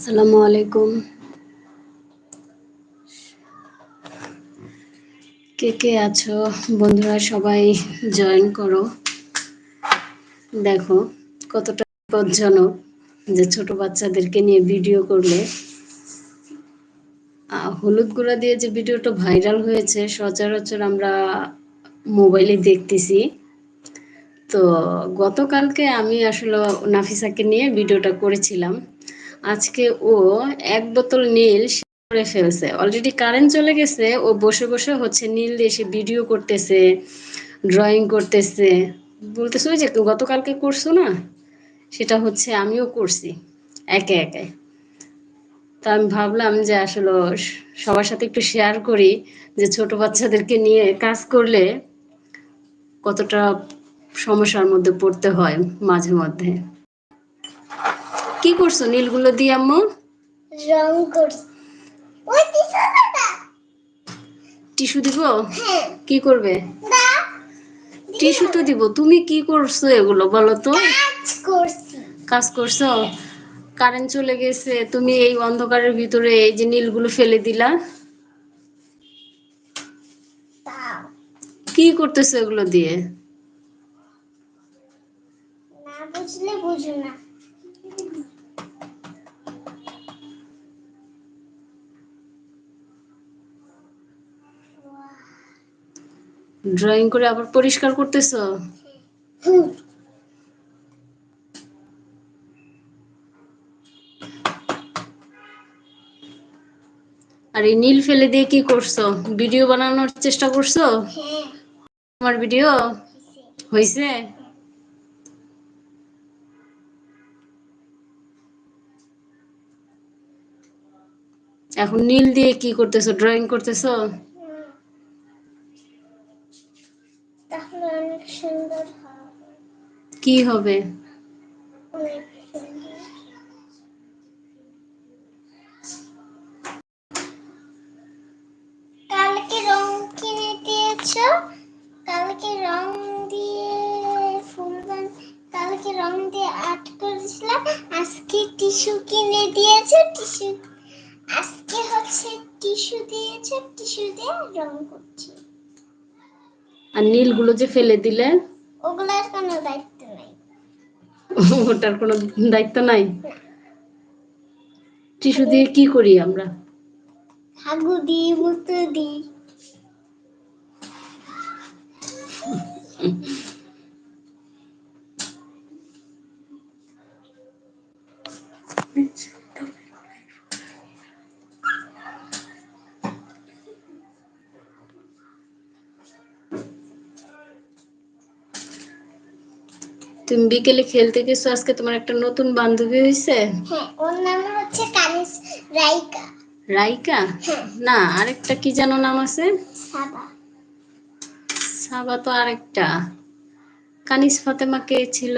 আসসালামু আলাইকুম। কে কে আছো? বন্ধুরা, সবাই জয়েন করো। দেখো, কতটা বিপজ্জনক যে ছোট বাচ্চাদেরকে নিয়ে ভিডিও করলে। হলুদ গুঁড়া দিয়ে যে ভিডিওটা ভাইরাল হয়েছে, সচরাচর আমরা মোবাইলে দেখতেছি। তো গতকালকে আমি আসলে নাফিসাকে নিয়ে ভিডিওটা করেছিলাম। আজকে ও এক বোতল নীল করে ফেলছে। অলরেডি কারেন্ট চলে গেছে, ও বসে বসে হচ্ছে নীল দিয়ে ভিডিও করতেছে ড্রয়িং করতেছে। বলতেছে যে গতকালকে করছ না? সেটা হচ্ছে আমিও করছি, একে একে। তা আমি ভাবলাম যে আসলে সবার সাথে একটু শেয়ার করি যে ছোট বাচ্চাদেরকে নিয়ে কাজ করলে কতটা সমস্যার মধ্যে পড়তে হয় মাঝে মধ্যে। কি করছ নীলগুলো দিয়ে আম্মু? রং করছি। ওই টিস্যু দিব? হ্যাঁ। কি করবে? টিস্যু তো দিব। তুমি কি করছ এগুলো বলো তো? কাজ করছি। কাজ করছ? কারেন্ট চলে গেছে। তুমি এই অন্ধকারের ভিতরে এই যে নীলগুলো ফেলে দিলা। কি করতেছো এগুলো দিয়ে? না বুঝলে বুঝো না। ড্রয়িং করে আবার পরিষ্কার করতেছো? আর এই নীল ফেলে দিয়ে কি করছ? ভিডিও বানানোর চেষ্টা করছ? হ্যাঁ। আমার ভিডিও? হয়েছে এখন নীল দিয়ে কি করতেছো? ড্রয়িং করতেছো? কি হবে? কালকে রং কিনে দিয়েছ? কালকে রং দিয়ে ফুলবান কালকে রং দিয়ে আর্ট করেছিলাম। আজকে টিস্যু কিনে দিয়েছ? টিস্যু আজকে হচ্ছে টিস্যু দিয়েছে টিস্যু দিয়ে রং করছি। আর নীলগুলো যে ফেলে দিলে? ওগুলার কোনো দায়িত্ব নেই। ওটার কোনো দায়িত্ব নাই? টিস্যু দিয়ে কি করি আমরা? হাগু দিই মুতো দিই। তুমি বিকেলে খেলতে গেছো আজকে তোমার একটা নতুন বান্ধবী হয়েছে হ্যাঁ ওর নাম হচ্ছে কানিস রাইকা। রাইকা? হ্যাঁ। না আরেকটা কি যেন নাম আছে? সাদা সাবা তো আরেকটা। কানিস ফাতেমা কে ছিল?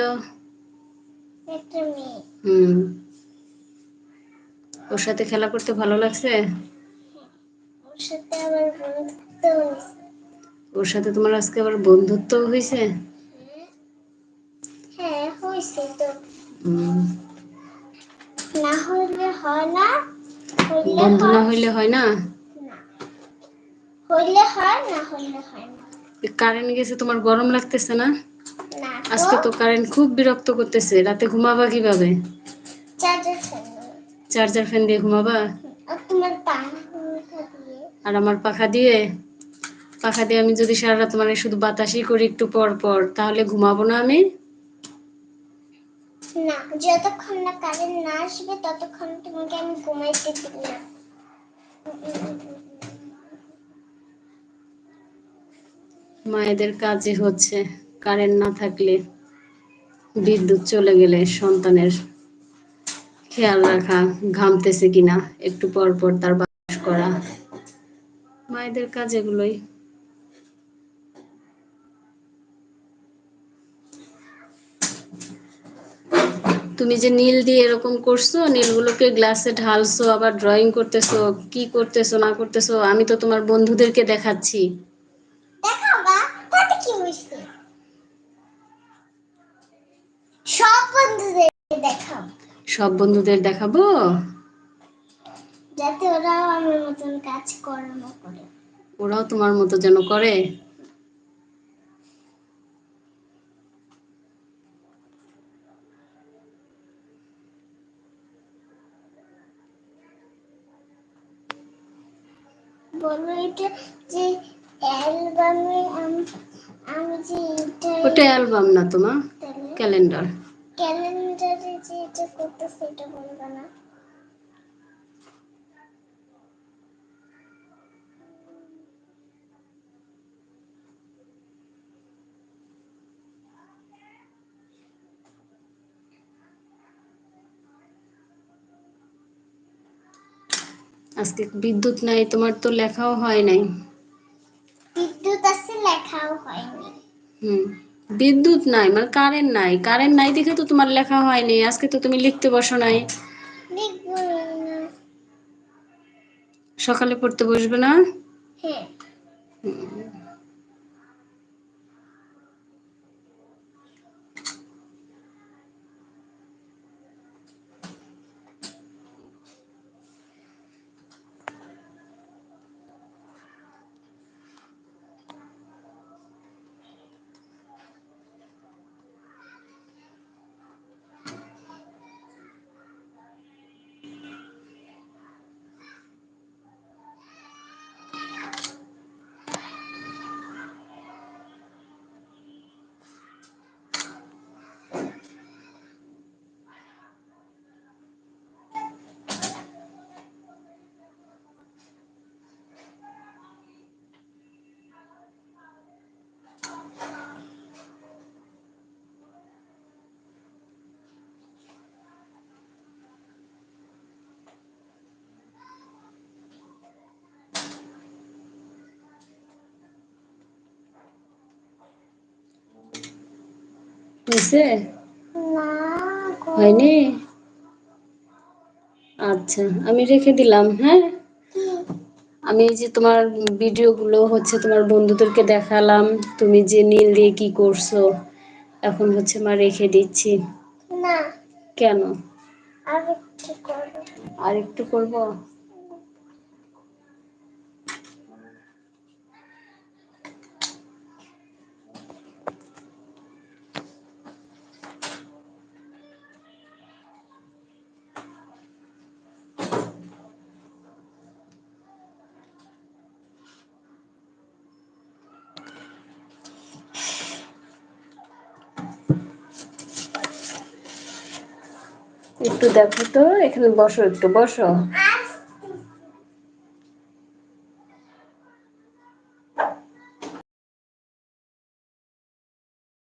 একটা মেয়ে। হুম। ওর সাথে খেলা করতে ভালো লাগছে? ওর সাথে আবার বন্ধুত্ব ওর সাথে তোমার আজকে আবার বন্ধুত্ব হয়েছে হ্যাঁ হয়েছে তো না হইলে হয় না বন্ধু না হইলে হয় না? হইলে হয় না হইলে হয় না। কারেন্ট গেছে তোমার গরম লাগতেছে না? আজকে তো। কারেন্ট খুব বিরক্ত করতেছে রাতে ঘুমাবা কীভাবে? চার্জার ফ্যান দিয়ে। ঘুমাবা? আর আমার পাখা দিয়ে? পাখা দিয়ে আমি যদি সারা রাত মানে শুধু বাতাসই করি একটু পর পর তাহলে ঘুমাবো না আমি? না, যতক্ষণ না কারেন্ট না আসবে, ততক্ষণ তোমাকে আমি ঘুমাইতে মায়েদের কাজে হচ্ছে কারেন্ট না থাকলে বিদ্যুৎ চলে গেলে সন্তানের খেয়াল রাখা ঘামতেছে কিনা, একটু পর পর তার বাস করা। মায়েদের কাজ এগুলোই। তুমি যে নীল দিয়ে এরকম করছ নীলগুলোকে গ্লাসে ঢালছো আবার ড্রয়িং করতেছো কি করতেছো না করতেছো আমি তো তোমার বন্ধুদেরকে দেখাচ্ছি। সব বন্ধুদের দেখাও। সব বন্ধুদের দেখাবো? ওরাও আমার মতন কাজকর্ম করে। ওরাও তোমার মতো যেন করে। বলো এটা যে অ্যালবামে আমি আমি যে এটা ওটা অ্যালবাম না তোমার ক্যালেন্ডার। ক্যালেন্ডারে যে এটা করতেছে সেটা বলবা না? আজকে বিদ্যুৎ নাই তোমার তো লেখাও হয় নাই। বিদ্যুৎ আছে লেখাও হয়নি। হুম বিদ্যুৎ নাই মানে কারেন্ট নাই। কারেন্ট নাই দেখে তো তোমার লেখা হয়নি আজকে তো তুমি লিখতে বসো নাই। লিখব না। সকালে পড়তে বসবে না? হ্যাঁ। হয়েছে? হয়নি? আচ্ছা আমি রেখে দিলাম হ্যাঁ? আমি যে তোমার ভিডিওগুলো হচ্ছে তোমার বন্ধুদেরকে দেখালাম তুমি যে নীল দিয়ে কি করছ এখন হচ্ছে মা রেখে দিচ্ছি। না। কেন? আর কি করব আর একটু করব? একটু দেখো তো এখানে বসো একটু বসো।